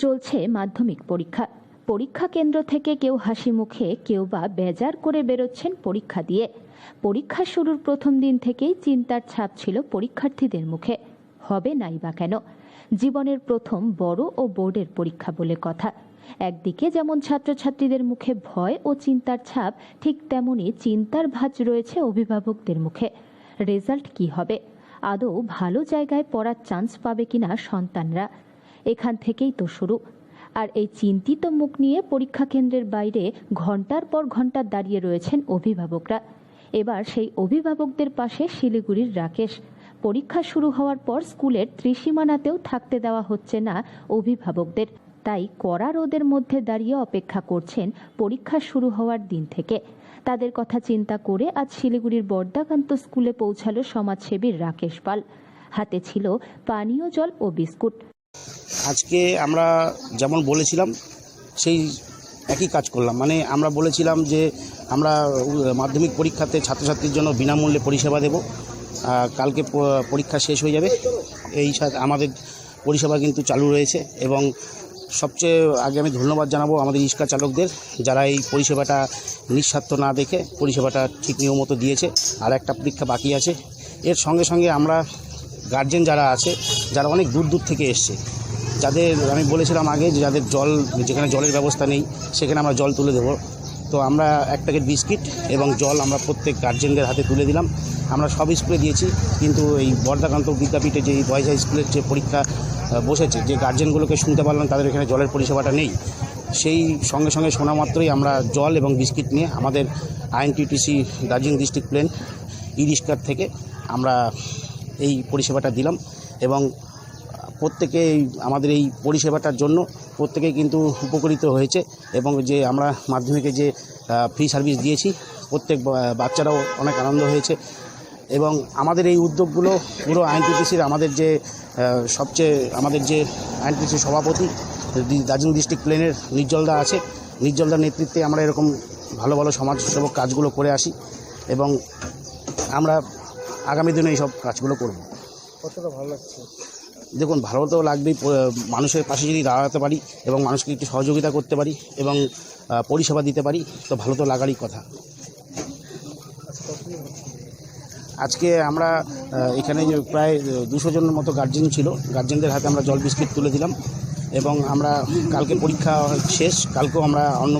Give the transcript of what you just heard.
চলছে মাধ্যমিক পরীক্ষা। পরীক্ষা কেন্দ্র থেকে কেউ হাসি মুখে কেউ বা বেজার করে বেরোচ্ছেন পরীক্ষা দিয়ে। পরীক্ষা শুরুর প্রথম দিন থেকেই চিন্তার ছাপ ছিল পরীক্ষার্থীদের মুখে। হবে নাই বা কেন? জীবনের প্রথম বড় ও বোর্ডের পরীক্ষা বলে কথা। একদিকে যেমন ছাত্রছাত্রীদের মুখে ভয় ও চিন্তার ছাপ, ঠিক তেমনি চিন্তার ভাঁজ রয়েছে অভিভাবকদের মুখে। রেজাল্ট কি হবে? আদৌ ভালো জায়গায় পড়ার চান্স পাবে কিনা সন্তানরা? এখান থেকেই তো শুরু। আর এই চিন্তিত মুখ নিয়ে পরীক্ষা কেন্দ্রের বাইরে ঘণ্টার পর ঘণ্টা দাঁড়িয়ে রয়েছেন অভিভাবকরা। এবার সেই অভিভাবকদের পাশে শিলিগুড়ির রাকেশ। পরীক্ষা শুরু হওয়ার পর স্কুলের ত্রিসীমানাতেও থাকতে দেওয়া হচ্ছে না অভিভাবকদের। তাই কড়া রোদের মধ্যে দাঁড়িয়ে অপেক্ষা করছেন পরীক্ষা শুরু হওয়ার দিন থেকে। তাদের কথা চিন্তা করে আজ শিলিগুড়ির বর্দাকান্ত স্কুলে পৌঁছালো সমাজসেবী রাকেশ পাল। হাতে ছিল পানীয় জল ও বিস্কুট। আজকে আমরা যেমন বলেছিলাম, সেই একই কাজ করলাম। মানে আমরা বলেছিলাম যে আমরা মাধ্যমিক পরীক্ষাতে ছাত্রছাত্রীর জন্য বিনামূল্যে পরিষেবা দেব। কালকে পরীক্ষা শেষ হয়ে যাবে। এই আমাদের পরিষেবা কিন্তু চালু রয়েছে এবং সবচেয়ে আগে আমি ধন্যবাদ জানাব আমাদের রিক্সা চালকদের, যারা এই পরিষেবাটা নিঃস্বার্থ না দেখে পরিষেবাটা ঠিক নিয়ম মতো দিয়েছে। আর একটা পরীক্ষা বাকি আছে। এর সঙ্গে সঙ্গে আমরা গার্জেন যারা আছে যারা অনেক দূর দূর থেকে এসছে। যাদের, আমি বলেছিলাম আগে যে যাদের জল, যেখানে জলের ব্যবস্থা নেই, সেখানে আমরা জল তুলে দেবো। তো আমরা এক প্যাকেট বিস্কিট এবং জল আমরা প্রত্যেক গার্জেনদের হাতে তুলে দিলাম। আমরা সব স্কুলে দিয়েছি, কিন্তু এই বর্ধাকান্ত বিদ্যাপীঠে যে বয়েজ হাই স্কুলের যে পরীক্ষা বসেছে, যে গার্জেনগুলোকে শুনতে পারলাম, তাদের এখানে জলের পরিষেবাটা নেই। সেই সঙ্গে সঙ্গে শোনা মাত্রই আমরা জল এবং বিস্কিট নিয়ে আমাদের আইএনটিটিসি দার্জিলিং ডিস্ট্রিক্ট প্লেন ই রিক্সার থেকে আমরা এই পরিষেবাটা দিলাম। এবং প্রত্যেকে আমাদের এই পরিষেবাটার জন্য প্রত্যেকেই কিন্তু উপকৃত হয়েছে এবং যে আমরা মাধ্যমিকে যে ফ্রি সার্ভিস দিয়েছি, প্রত্যেক বাচ্চারাও অনেক আনন্দ হয়েছে এবং আমাদের এই উদ্যোগগুলো পুরো আইনটিটিসির আমাদের যে সবচেয়ে আমাদের যে আইনটিসির সভাপতি দার্জিলিং ডিস্ট্রিক্ট প্লেনের নির্জলদা আছে। নির্জলদার নেতৃত্বে আমরা এরকম ভালো ভালো সমাজসেবক কাজগুলো করে আসি এবং আমরা আগামী দিনে এইসব কাজগুলো করব। কতটা ভালো লাগছে? দেখুন ভালো তো লাগবেই মানুষের পাশে যদি দাঁড়াতে পারি এবং মানুষকে একটু সহযোগিতা করতে পারি এবং পরিষেবা দিতে পারি তো ভালো তো লাগারই কথা। আচ্ছা আজকে আমরা এখানে যে প্রায় দুশো জনের মতো গার্জেন ছিল। গার্জেনদের হাতে আমরা জল বিস্কিট তুলে দিলাম এবং আমরা কালকে পরীক্ষা শেষ কালকেও আমরা অন্য